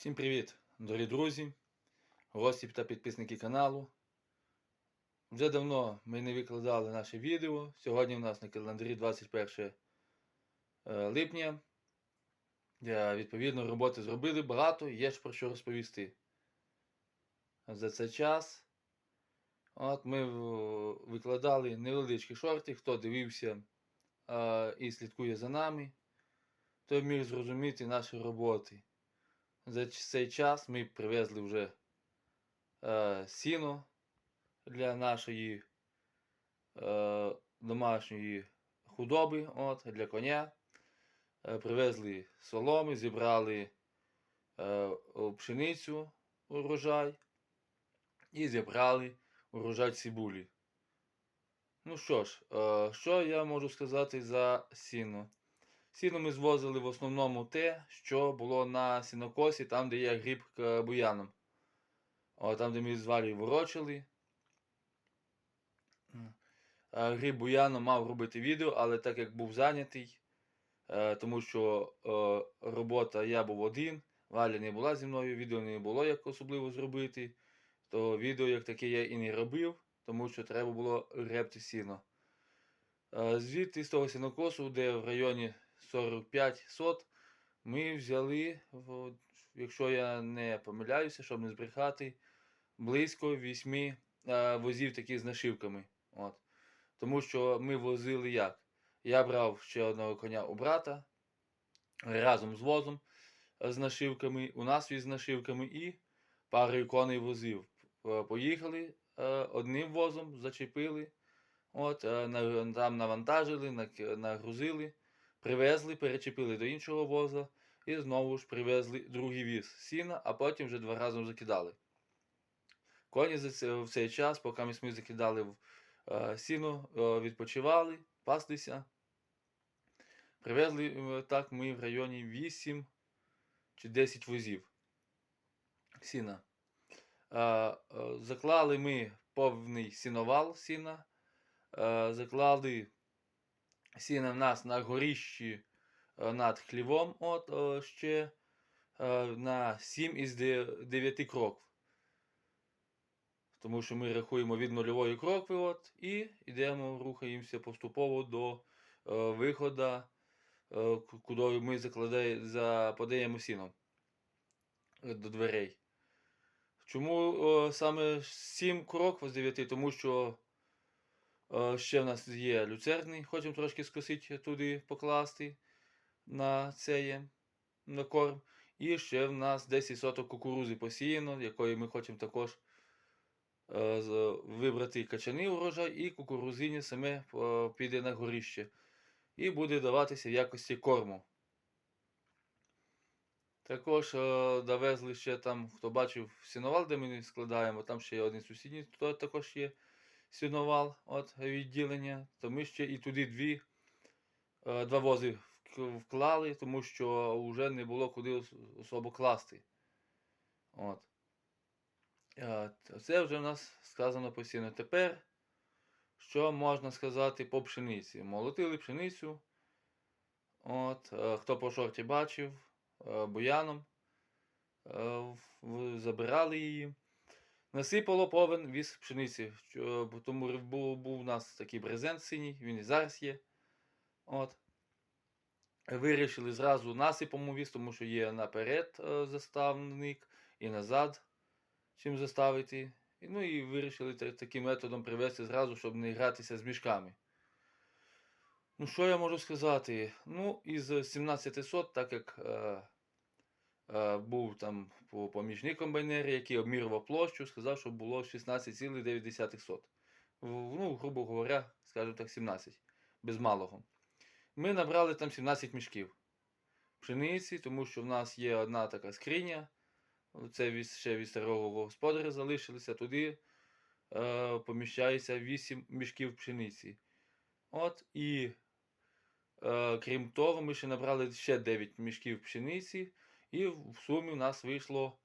Всім привіт, дорогі друзі, гості та підписники каналу. Вже давно ми не викладали наше відео. Сьогодні у нас на календарі 21 е, липня. Відповідно, роботи зробили багато, є ж про що розповісти. За цей час от ми викладали невеличкі шорти, хто дивився е, і слідкує за нами, той міг зрозуміти наші роботи. За цей час ми привезли вже е, сіно для нашої е, домашньої худоби, от, для коня. Е, привезли соломи, зібрали е, пшеницю урожай і зібрали урожай цибулі. Ну що ж, е, що я можу сказати за сіно? Сіно ми звозили в основному те, що було на сінокосі, там, де є гріб буяном. О, там, де ми з Валею ворочили. Е, Гріб буяном мав робити відео, але так як був зайнятий, е, тому що е, робота я був один, Валя не була зі мною, відео не було як особливо зробити, то відео як таке я і не робив, тому що треба було гребти сіно. Звідти з того сінокосу, де в районі 45 сот, ми взяли, якщо я не помиляюся, щоб не збрехати, близько 8 е, возів таких з нашивками. От. Тому що ми возили як? Я брав ще одного коня у брата разом з возом з нашивками, у нас віз з нашивками і парою коней возив. Е, Поїхали е, одним возом, зачепили. От, там навантажили, нагрузили, привезли, перечепили до іншого воза і знову ж привезли другий віз сіна, а потім вже два рази закидали. Коні в цей час, поки ми закидали в е, сіно, е, відпочивали, паслися. Привезли так ми в районі 8 чи 10 возів сіна. Е, заклали ми повний сіновал сіна. Заклали сіна в нас на горіщі е, над хлівом, от е, ще е, на 7 із 9 крокв. Тому що ми рахуємо від нульової крокви, от, і йдемо, рухаємося поступово до е, виходу, е, куди ми закладає, за, подаємо сіно е, до дверей. Чому е, саме 7 крокв з 9? Тому що Ще в нас є люцерний, хочемо трошки скосити туди покласти на це на корм. І ще в нас 10 соток кукурузи посіяно, якої ми хочемо також е, вибрати качани урожай, і кукурузині саме е, піде на горіще. І буде даватися в якості корму. Також е, довезли ще там, хто бачив сіновал, де ми складаємо, там ще є один сусідній, також є сіновал от відділення, то ми ще і туди дві, е, два вози вклали, тому що вже не було куди ос- особо класти. От. Е, Це вже в нас сказано постійно. Тепер, що можна сказати по пшениці? Молотили пшеницю. От, е, хто по шорті бачив, буяном, забирали її. Насипало повен віз пшениці. бо Тому був, був у нас такий брезент синій, він і зараз є. От. Вирішили зразу насипом віз, тому що є наперед е, заставник і назад, чим заставити. Ну і вирішили та- таким методом привезти зразу, щоб не гратися з мішками. Ну, що я можу сказати? Ну, із 17 сот, так як е, е, був там по- помічник комбайнер, який обмірював площу, сказав, що було 16,9 сот. Ну, грубо говоря, скажімо так, 17, без малого. Ми набрали там 17 мішків пшениці, тому що в нас є одна така скриня. Це ще від старого господаря залишилося. Туди е, поміщається 8 мішків пшениці. От і е, крім того, ми ще набрали ще 9 мішків пшениці, і в сумі у нас вийшло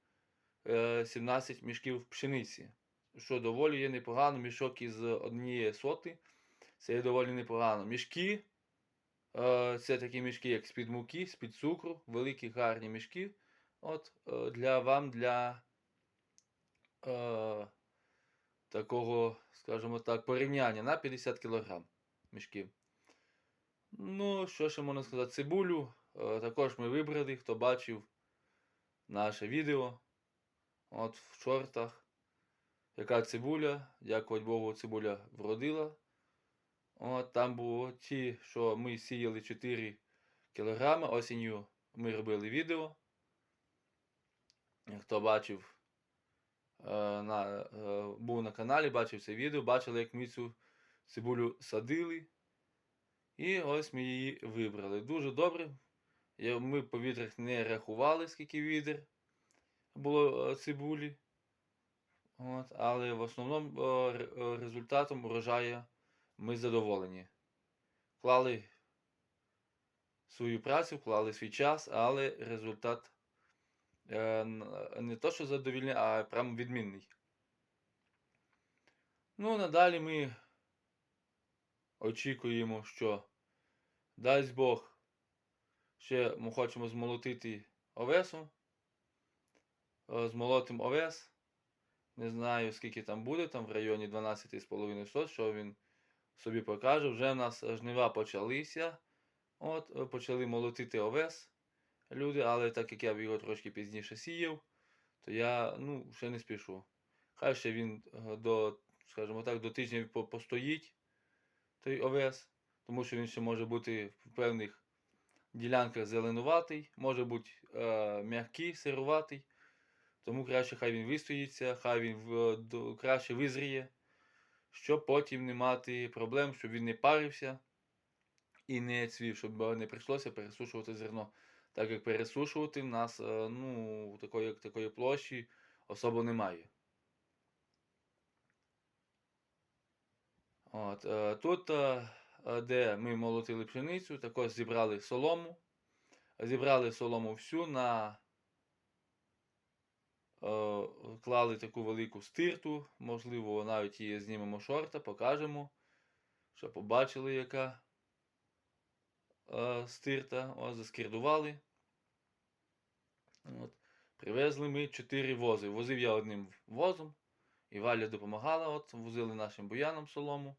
е, 17 мішків пшениці. Що доволі є непогано, мішок із однієї соти. Це є доволі непогано. Мішки. е, Це такі мішки, як з-під муки, з-під цукру, великі гарні мішки. От, е, для вам, для е, такого, скажімо так, порівняння на 50 кг мішків. Ну, що ще можна сказати? Цибулю. е, також ми вибрали, хто бачив наше відео. От в шортах. Яка цибуля, дякувати Богу, цибуля вродила. От там було ті, що ми сіяли 4 кг. Осінню ми робили відео. Хто бачив, е, на, е, був на каналі, бачив це відео, бачили, як ми цю цибулю садили. І ось ми її вибрали. Дуже добре. Ми по відрах не рахували, скільки відер було е, цибулі. От, але в основному е, е, результатом урожаю ми задоволені. Клали свою працю, вклали свій час, але результат не то, що задовільний, а прям відмінний. Ну, надалі ми очікуємо, що дасть Бог, ще ми хочемо змолотити овесу. Е, Змолотим овес. Не знаю, скільки там буде, там в районі 12,5 сот, що він собі покаже. Вже в нас жнива почалися. От, е, почали молотити овес люди, але так як я б його трошки пізніше сіяв, то я ну, ще не спішу. Хай ще він е, до, скажімо так, до тижня постоїть, той овес, тому що він ще може бути в певних ділянках зеленуватий, може бути е, м'який, сируватий. Тому краще хай він вистоїться, хай він в, до, краще визріє, щоб потім не мати проблем, щоб він не парився і не цвів, щоб е, не прийшлося пересушувати зерно. Так як пересушувати в нас е, ну, такої, такої площі особо немає. От, е, тут, е, е, де ми молотили пшеницю, також зібрали солому. Зібрали солому всю на е, клали таку велику стирту, можливо, навіть її знімемо шорта, покажемо, щоб побачили, яка е, стирта. Ось заскірдували. От. Привезли ми 4 вози. Возив я одним возом, і Валя допомагала, от, возили нашим боянам солому.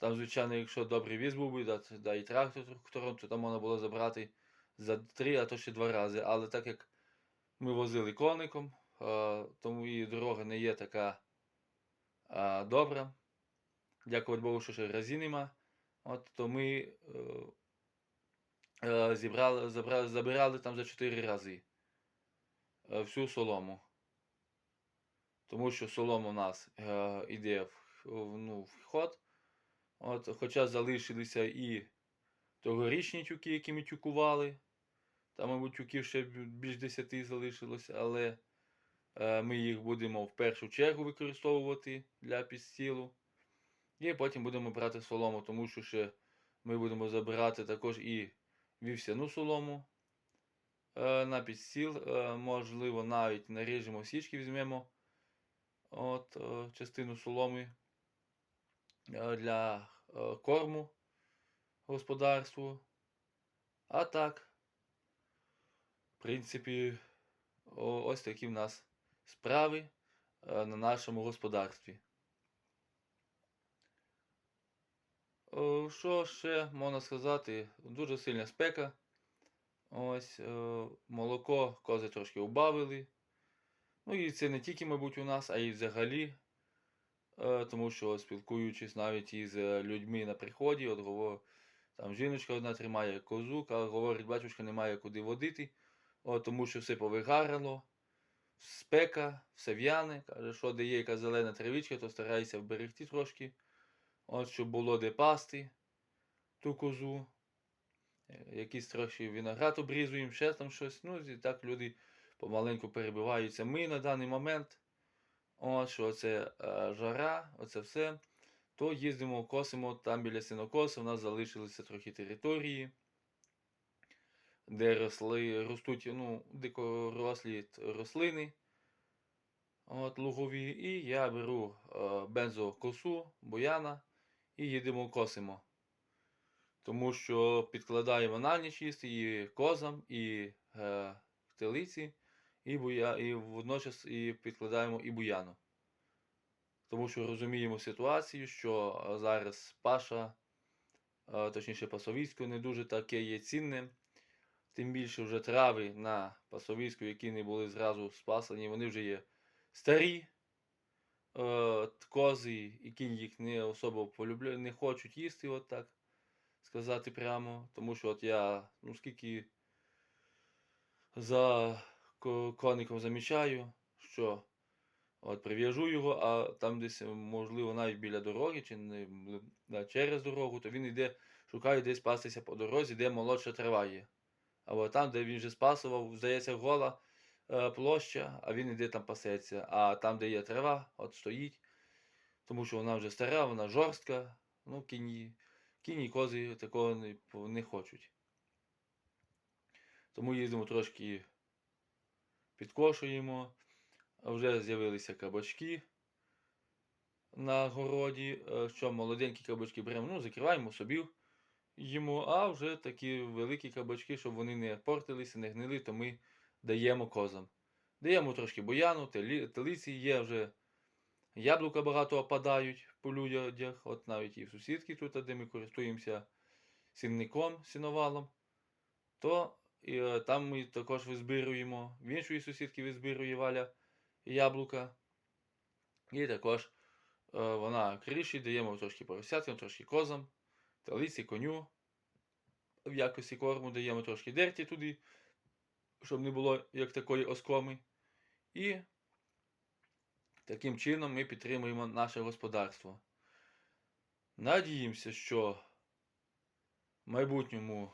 Там, звичайно, якщо добрий віз був би, да, да і трактором, то там можна було забрати за 3, а то ще 2 рази. Але так як ми возили коником, е, тому і дорога не є така е, добра. Дякувати Богу, що ще грязі нема. От, то ми е, е, зібрали, забрали, забирали там за 4 рази е, всю солому. Тому що солома у нас е, йде в, ну, в ход. От, хоча залишилися і тогорічні тюки, які ми тюкували. Там, мабуть, тюків ще більш 10 залишилося, але е, ми їх будемо в першу чергу використовувати для підстілу. І потім будемо брати солому, тому що ще ми будемо забирати також і вівсяну солому е, на підстіл. Е, можливо, навіть наріжемо січки, візьмемо от, е, частину соломи для е, корму господарству. А так, в принципі, ось такі в нас справи е, на нашому господарстві. Що ще можна сказати? Дуже сильна спека. Ось е, молоко кози трошки убавили. Ну і це не тільки, мабуть, у нас, а й взагалі. Е, Тому що спілкуючись навіть із е, людьми на приході, от там жіночка одна тримає козу, а говорить, батюшка, немає куди водити, от, тому що все повигарило, спека, все в'яне. Каже, що де є яка зелена травичка, то старайся вберегти трошки, от, щоб було де пасти ту козу. Е, Якийсь трохи виноград обрізуємо, ще там щось. Ну, і так люди помаленьку перебиваються. Ми на даний момент, от, що це е, жара, оце все, то їздимо, косимо там біля сінокосу, у нас залишилися трохи території, де росли, ростуть ну, дикорослі рослини от, лугові. І я беру е, бензокосу, бояна і їдемо косимо. Тому що підкладаємо на ніч їсти і козам, і е, телиці, і, буя... і водночас і підкладаємо і буяну. Тому що розуміємо ситуацію, що е, зараз паша, е, точніше пасовисько, не дуже таке є цінним. Тим більше вже трави на пасовиську, які не були зразу спасені, вони вже є старі. Е, кози і кінь їх не особо полюбляють, не хочуть їсти, от так сказати прямо. Тому що от я, ну скільки за коником замічаю, що от прив'яжу його, а там десь, можливо, навіть біля дороги, чи не, да, через дорогу, то він йде, шукає десь пастися по дорозі, де молодша трава є. Або там, де він вже спасував, здається, гола е, площа, а він іде там пасеться. А там, де є трава, от стоїть, тому що вона вже стара, вона жорстка. Ну, кіні, кіні і кози такого не, не хочуть. Тому їздимо трошки підкошуємо. Вже з'явилися кабачки на городі. Е, Що молоденькі кабачки беремо, ну, закриваємо собі їмо, а вже такі великі кабачки, щоб вони не портилися, не гнили, то ми даємо козам. Даємо трошки телі- телиці є вже яблука багато опадають по людях, от навіть і в сусідки тут, де ми користуємося сінником, сіновалом, то і, е, там ми також визбируємо. В іншої сусідки визбирує Валя яблука. І також е, вона криші, даємо трошки поросяткам, трошки козам, талиці, коню. В якості корму даємо трошки дерті туди, щоб не було як такої оскоми. І таким чином ми підтримуємо наше господарство. Надіємося, що в майбутньому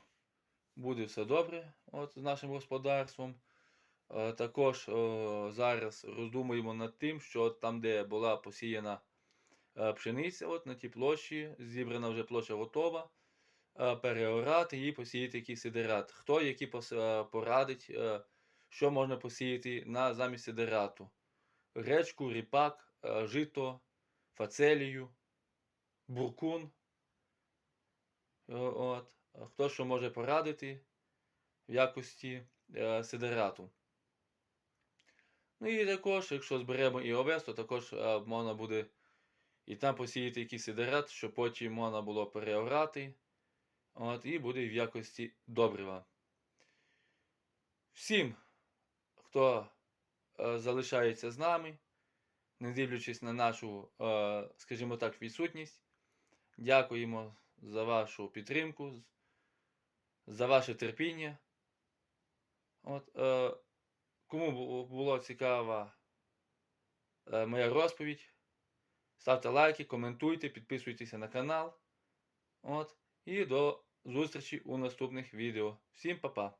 буде все добре от, з нашим господарством. Е, Також е, зараз роздумуємо над тим, що от там, де була посіяна е, пшениця, от на тій площі, зібрана вже площа готова, е, переорати і посіяти якийсь сидерат. Хто які пос- е, порадить, е, що можна посіяти на замість сидерату? Гречку, ріпак, е, жито, фацелію, буркун. Е, От. А Хто що може порадити в якості е, сидерату. Ну і також, якщо зберемо і овес, то також е, можна буде і там посіяти якийсь сидерат, щоб потім можна було переорати. От, і буде в якості добрива. Всім, хто е, залишається з нами, не дивлячись на нашу, е, скажімо так, відсутність, дякуємо за вашу підтримку, за ваше терпіння. От, е, кому бу- було цікава е, моя розповідь, ставте лайки, коментуйте, підписуйтеся на канал. От, і до зустрічі у наступних відео. Всім па-па!